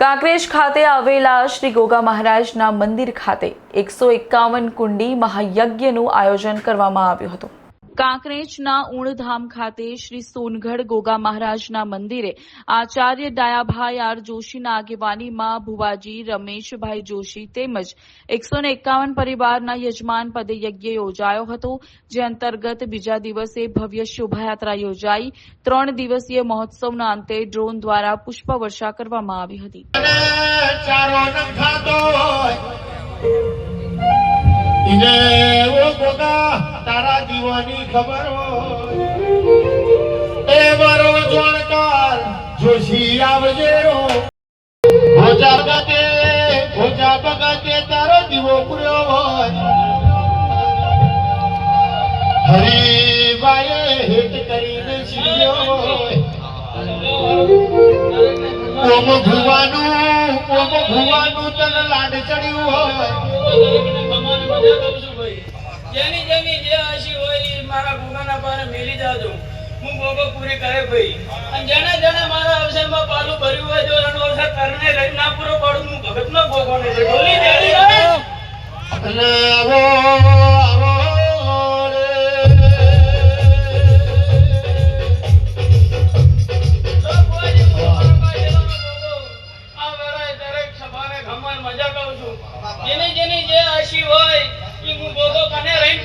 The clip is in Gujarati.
કાંકરેજ ખાતે આવેલા શ્રી ગોગા મહારાજના મંદિર ખાતે એકસો એકાવન કુંડી મહાયજ્ઞનું આયોજન કરવામાં આવ્યું હતું. કાંકરેજના ઉણધામ ખાતે શ્રી સોનગઢ ગોગા મહારાજના મંદિરે આચાર્ય ડાયાભાઈ આર જોશીના આગેવાનીમાં ભુવાજી રમેશભાઈ જોશી તેમજ એકસો એકાવન પરિવારના યજમાન પદે યજ્ઞ યોજાયો હતો, જે અંતર્ગત બીજા દિવસે ભવ્ય શોભાયાત્રા યોજાઈ. ત્રણ દિવસીય મહોત્સવના અંતે ડ્રોન દ્વારા પુષ્પવર્ષા કરવામાં આવી હતી. ચારો તારા જીવાની ખબર હોય. એ મારો જાણકાર જોશી આવજે ભોજા બગતે ભોજા બગતે તારો દીવો પૂર્યો હોય. હરીબાએ હેત કરીને શીર્યો હોય. ઓમ ભુવાનું ઓમ ભુવાનું તને લાડ ચડ્યું હોય. જેની જેની જે આશી હોય એ મારા ગોગાના પારે મેલી જાજો. હું ભોગો પૂરી કરે ભાઈ. અને જેને જેને મારા અવસરમાં પાલું ભર્યું હોય જો રણો વખત કરને રહી ના પૂરો પાડું હું ભગતનો ગોગો ને ઢોલી દેડી અને મજા કહું જેની જેની જે આશી હોય போக உட்காந்து ரைன்